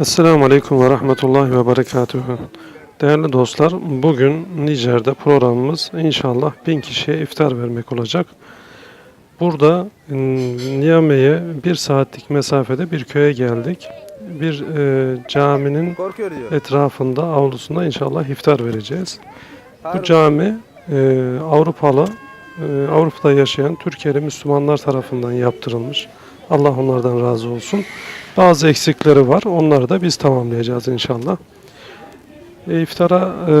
Esselamu Aleyküm ve Rahmetullahi ve Berekatühü. Değerli dostlar, bugün Nijer'de programımız inşallah bin kişiye iftar vermek olacak. Burada m, Niyame'ye bir saatlik mesafede bir köye geldik. Bir e, caminin etrafında, avlusunda inşallah iftar vereceğiz. Bu cami e, Avrupalı, e, Avrupa'da yaşayan Türkiye'li Müslümanlar tarafından yaptırılmış. Allah onlardan razı olsun. Bazı eksikleri var. Onları da biz tamamlayacağız inşallah. E, İftara e,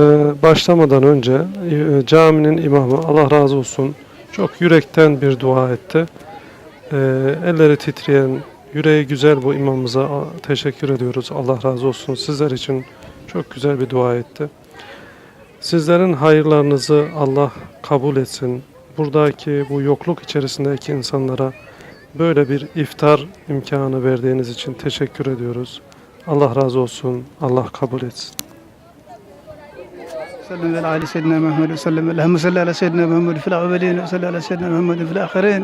başlamadan önce e, caminin imamı Allah razı olsun çok yürekten bir dua etti. Elleri titreyen, yüreği güzel bu imamımıza teşekkür ediyoruz. Allah razı olsun. Sizler için çok güzel bir dua etti. Sizlerin hayırlarınızı Allah kabul etsin. Buradaki bu yokluk içerisindeki insanlara böyle bir iftar imkanı verdiğiniz için teşekkür ediyoruz. Allah razı olsun. Allah kabul etsin. صلى على سيدنا محمد وسلم اللهم صل على سيدنا محمد في الاولين وصل على سيدنا محمد في الاخرين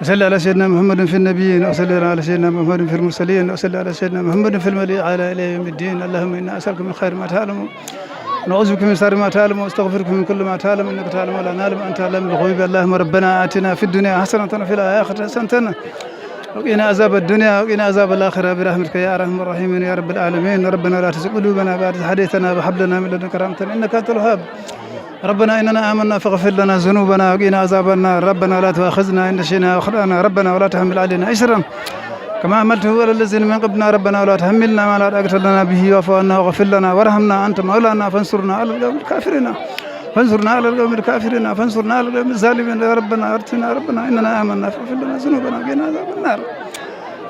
وصل على سيدنا محمد في النبيين وصل على سيدنا محمد في المرسلين وصل على سيدنا محمد في الملي على الى يوم الدين اللهم انا اسالك من خير ما تعلم نعوذ بك من شر ما تعلم واستغفرك من كل ما تعلم إنك تعلم ولا نعلم أنت تعلم الغيب اللهم ربنا آتنا في الدنيا حسنة وفي الآخرة حسنة وقنا عذاب الدنيا وقنا عذاب الآخرة. برحمتك يا أرحم الراحمين يا رب العالمين. ربنا لا تزغ قلوبنا بعد إذ هديتنا وهب لنا من لدنك رحمة إنك أنت الوهاب. ربنا إننا آمنا فاغفر لنا ذنوبنا وقنا عذاب النار. ربنا لا تؤاخذنا إن نسينا وأخطأنا. ربنا ولا تحمل علينا إسرا. كما عملته على الذين من قبلنا ربنا ولا تحملنا ما لا طاقة لنا به واعف عنا واغفر لنا وارحمنا أنت مولانا فانصرنا على القوم الكافرين. فانصرنا على القوم الكافرين فانصرنا على القوم الظالمين. يا ربنا أرتنا ربنا إننا آمنا. فاغفر لنا ذنوبنا وقنا عذاب النار.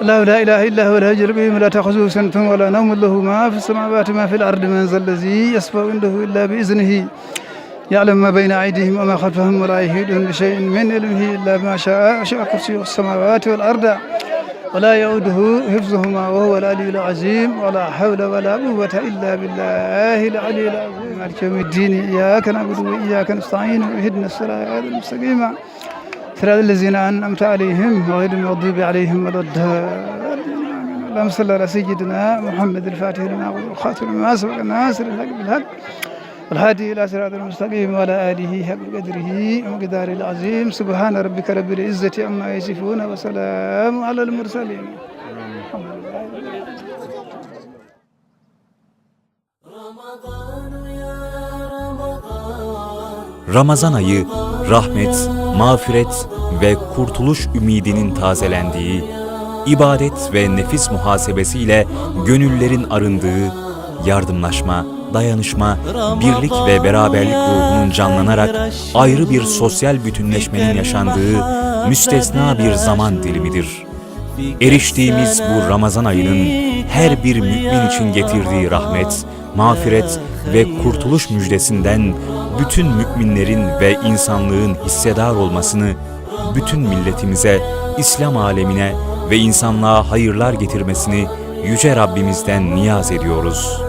الله لا إله إلا هو الحي القيوم لا تأخذه سنة ولا نوم له. ما في السماوات ما في الأرض من ذا الذي يشفع عنده إلا بإذنه. يعلم ما بين أيديهم وما خلفهم ولا يحيطون بشيء من علمه إلا ما شاء. وشاء كرسيه السماوات والأرض. ولا يؤوده حفظهما وهو العلي العظيم ولا حول ولا قوة إلا بالله العلي العظيم. مالك يوم الدين إياك نعبد وإياك نستعين واهدنا الصراط المستقيم. صراط الذين أنعمت عليهم غير المغضوب عليهم ولا الضالين. اللهم صل على سيدنا محمد الفاتح لما والخاتم لما سبق الناصر الحق بالحق. والهادي إلى صراط المستقيم وعلى آله حق قدره ومقداره العظيم سبحان ربك رب العزة عما يصفون وسلام على المرسلين الحمد لله Ramazan ayı rahmet, mağfiret ve kurtuluş ümidinin tazelendiği, ibadet ve nefis muhasebesiyle gönüllerin arındığı, yardımlaşma, dayanışma, birlik ve beraberlik ruhunun canlanarak ayrı bir sosyal bütünleşmenin yaşandığı müstesna bir zaman dilimidir. Eriştiğimiz bu Ramazan ayının her bir mümin için getirdiği rahmet, mağfiret ve kurtuluş müjdesinden bütün müminlerin ve insanlığın hissedar olmasını bütün milletimize, İslam alemine ve insanlığa hayırlar getirmesini yüce Rabbimizden niyaz ediyoruz.''